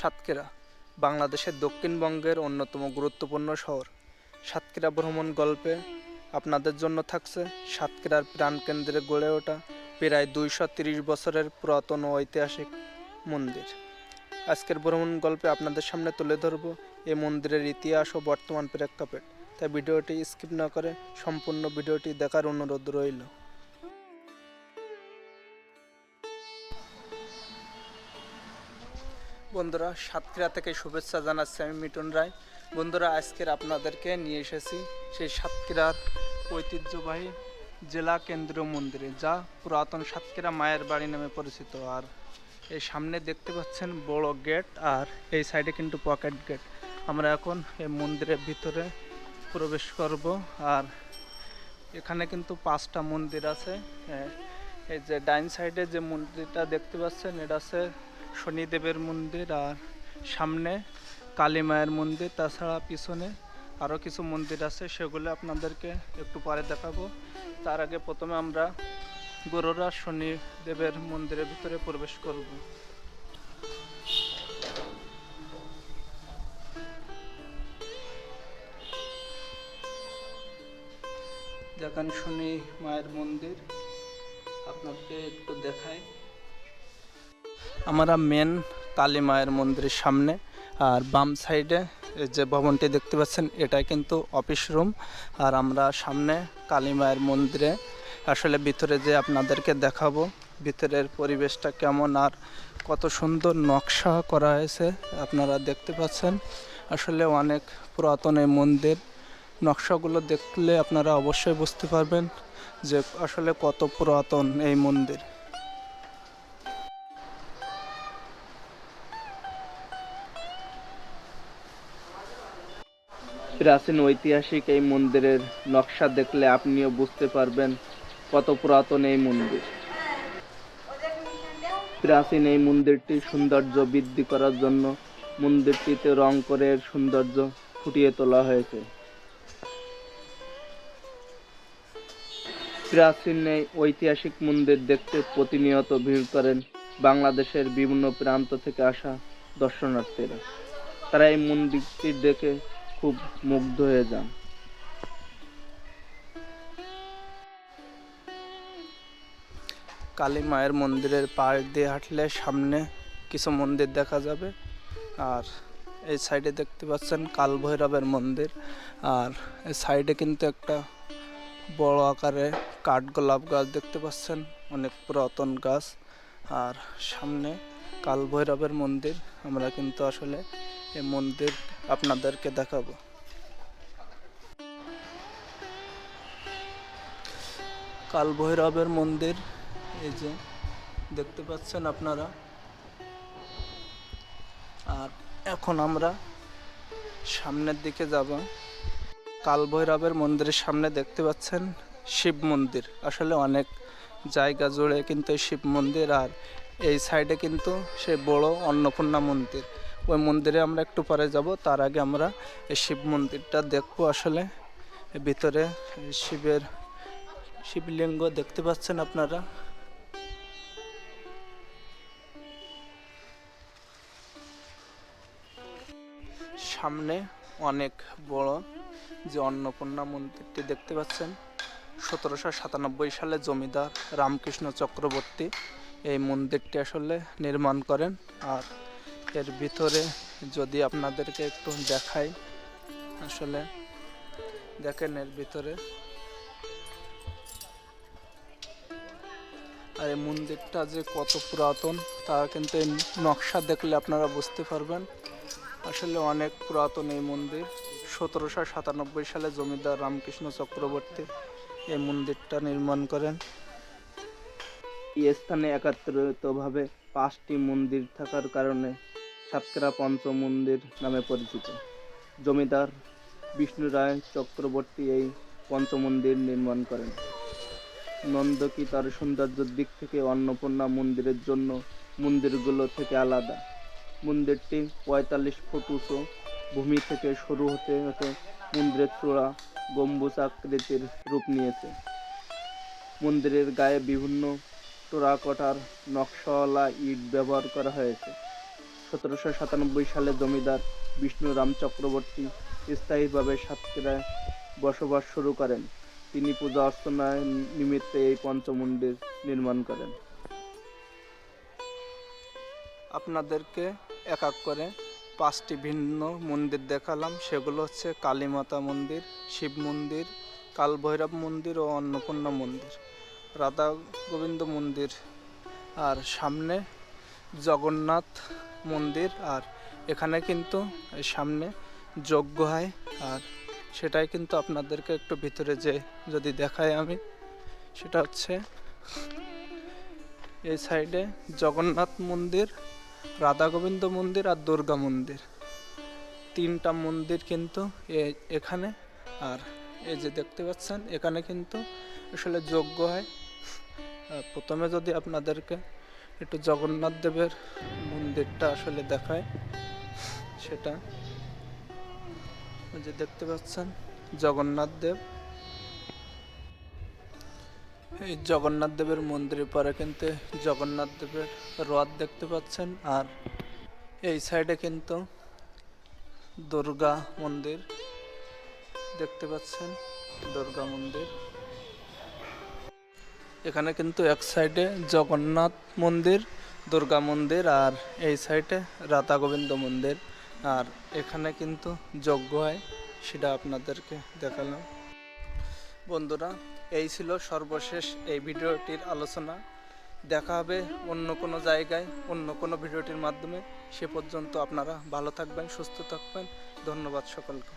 সাতক্ষীরা, বাংলাদেশের দক্ষিণবঙ্গের অন্যতম গুরুত্বপূর্ণ শহর। সাতক্ষীরা ভ্রমণ গল্পে আপনাদের জন্য থাকছে সাতক্ষীরার প্রাণকেন্দ্রে গড়ে ওঠা প্রায় দুইশো তিরিশ বছরের পুরাতন ঐতিহাসিক মন্দির। আজকের ভ্রমণ গল্পে আপনাদের সামনে তুলে ধরব এই মন্দিরের ইতিহাস ও বর্তমান প্রেক্ষাপট। তাই ভিডিওটি স্কিপ না করে সম্পূর্ণ ভিডিওটি দেখার অনুরোধ রইল। বন্ধুরা, সাতক্ষীরা থেকে শুভেচ্ছা জানাচ্ছি আমি মিটন রায়। বন্ধুরা, আজকের আপনাদেরকে নিয়ে এসেছি সেই সাতক্ষীরার ঐতিহ্যবাহী জেলা কেন্দ্রীয় মন্দিরে, যা পুরাতন সাতক্ষীরা মায়ের বাড়ি নামে পরিচিত। আর এই সামনে দেখতে পাচ্ছেন বড় গেট, আর এই সাইডে কিন্তু পকেট গেট। আমরা এখন এই মন্দিরের ভিতরে প্রবেশ করব, আর এখানে কিন্তু পাঁচটা মন্দির আছে। এই যে ডাইন সাইডে যে মন্দিরটা দেখতে পাচ্ছেন, এটা আছে শনিদেবের মন্দির আর সামনে কালী মায়ের মন্দির, তাছাড়া পিছনে আরও কিছু মন্দির আছে, সেগুলো আপনাদেরকে একটু পরে দেখাবো। তার আগে প্রথমে আমরা গরুরা শনিদেবের মন্দিরের ভিতরে প্রবেশ করব। দেখেন শনি মায়ের মন্দির আপনাকে একটু দেখাই। আমরা মেন কালী মায়ের মন্দিরের সামনে আর বাম সাইডে যে ভবনটি দেখতে পাচ্ছেন এটা কিন্তু অফিস রুম আর আমরা সামনে কালী মায়ের মন্দিরে আসলে ভিতরে যে আপনাদেরকে দেখাবো, ভিতরের পরিবেশটা কেমন আর কত সুন্দর নকশা করা হয়েছে, আপনারা দেখতে পাচ্ছেন। আসলে অনেক পুরাতন এই মন্দির, নকশাগুলো দেখলে আপনারা অবশ্যই বুঝতে পারবেন যে আসলে কত পুরাতন এই মন্দির। প্রাচীন ঐতিহাসিক এই মন্দিরের নকশা দেখলে আপনিও বুঝতে পারবেন কত পুরাতন এই মন্দির। প্রাচীন এই মন্দিরটি সৌন্দর্য বৃদ্ধি করার জন্য মন্দিরটিতে রং করে সৌন্দর্য ফুটিয়ে তোলা হয়েছে। প্রাচীন এই ঐতিহাসিক মন্দির দেখতে প্রতিনিয়ত ভিড় করেন বাংলাদেশের বিভিন্ন প্রান্ত থেকে আসা দর্শনার্থীরা। তারা এই মন্দিরটি দেখে খুব মুগ্ধ হয়ে যান। কালী মায়ের মন্দিরের পাশ দিয়ে হাঁটলে সামনে কিছু মন্দির দেখা যাবে। আর এই সাইডে দেখতে পাচ্ছেন কাল ভৈরবের মন্দির। আর এই সাইডে কিন্তু একটা বড় আকারে কাঠগোলাপ গাছ দেখতে পাচ্ছেন, অনেক পুরাতন গাছ। আর সামনে কাল ভৈরবের মন্দির। আমরা কিন্তু আসলে এই মন্দির আপনাদেরকে দেখাবো। কাল ভৈরবের মন্দির, এই যে দেখতে পাচ্ছেন আপনারা। আর এখন আমরা সামনের দিকে যাব। কাল ভৈরবের মন্দিরের সামনে দেখতে পাচ্ছেন শিব মন্দির। আসলে অনেক জায়গা জুড়ে কিন্তু শিব মন্দির, আর এই সাইডে কিন্তু সেই বড় অন্নপূর্ণা মন্দির। ওই মন্দিরে আমরা একটু পরে যাব। তার আগে আমরা এই শিব মন্দিরটা দেখব আসলে। ভিতরে শিবের শিবলিঙ্গ দেখতে পাচ্ছেন আপনারা। সামনে অনেক বড় যে অন্নপূর্ণা মন্দিরটি দেখতে পাচ্ছেন। সতেরোশো সাতানব্বই সালে জমিদার রামকৃষ্ণ চক্রবর্তী এই মন্দিরটি আসলে নির্মাণ করেন। আর এর ভিতরে যদি আপনাদেরকে একটু দেখাই, আসলে দেখেন এর ভিতরে। আর এই মন্দিরটা যে কত পুরাতন, তা কিন্তু এই নকশা দেখলে আপনারা বুঝতে পারবেন। আসলে অনেক পুরাতন এই মন্দির। সতেরোশো সাতানব্বই সালে জমিদার রামকৃষ্ণ চক্রবর্তী এই মন্দিরটা নির্মাণ করেন। এই স্থানে একত্রিতভাবে পাঁচটি মন্দির থাকার কারণে সাতক্ষীরা পঞ্চ মন্দির নামে পরিচিত। জমিদার বিষ্ণু রায় চক্রবর্তী এই পঞ্চমন্দির নির্মাণ করেন। নন্দকি তার সৌন্দর্যের দিক থেকে অন্নপূর্ণা মন্দিরের জন্য মন্দিরগুলো থেকে আলাদা। মন্দিরটি পঁয়তাল্লিশ ফুট উঁচু। ভূমি থেকে শুরু হতে হতে মন্দিরের চূড়া গম্বুজ আকৃতির রূপ নিয়েছে। মন্দিরের গায়ে বিভিন্ন টোরাকটার নকশাওয়ালা ইট ব্যবহার করা হয়েছে। সতেরোশো সাতানব্বই সালে জমিদার বিষ্ণুরাম চক্রবর্তী স্থায়ীভাবে সাতক্ষীরায় বসবাস শুরু করেন। তিনি পূজা অর্চনায় নিমিত্তে এই পঞ্চমন্দির নির্মাণ করেন। আপনাদেরকে এক এক করে পাঁচটি ভিন্ন মন্দির দেখালাম। সেগুলো হচ্ছে কালীমাতা মন্দির, শিব মন্দির, কালভৈরব মন্দির ও অন্নপূর্ণা মন্দির। রাধা গোবিন্দ মন্দির। আর সামনে জগন্নাথ মন্দির, আর এখানে কিন্তু সামনে যজ্ঞ হয়, আর সেটাই কিন্তু আপনাদেরকে একটু ভিতরে যে যদি দেখাই আমি, সেটা হচ্ছে এই সাইডে জগন্নাথ মন্দির, রাধা গোবিন্দ মন্দির, আর দুর্গা মন্দির। তিনটা মন্দির কিন্তু এ- এখানে, আর এই যে দেখতে পাচ্ছেন, এখানে কিন্তু আসলে যজ্ঞ হয়। প্রথমে যদি আপনাদেরকে একটু জগন্নাথ দেবের মন্দিরটা আসলে দেখায় সেটা। যে দেখতে পাচ্ছেন, জগন্নাথ দেব। এই জগন্নাথ দেবের মন্দিরের পরে কিন্তু জগন্নাথ দেবের রথ দেখতে পাচ্ছেন, আর এই সাইডে কিন্তু দুর্গা মন্দির দেখতে পাচ্ছেন, দুর্গা মন্দির। এখানে কিন্তু এক সাইডে জগন্নাথ মন্দির, দুর্গা মন্দির আর এই সাইডে রাধা গোবিন্দ মন্দির। আর এখানে কিন্তু যজ্ঞ হয়, সেটা আপনাদেরকে দেখালাম। বন্ধুরা, এই ছিল সর্বশেষ এই ভিডিওটির আলোচনা। দেখা হবে অন্য কোনো জায়গায়, অন্য কোনো ভিডিওটির মাধ্যমে। সে পর্যন্ত আপনারা ভালো থাকবেন, সুস্থ থাকবেন। ধন্যবাদ সকলকে।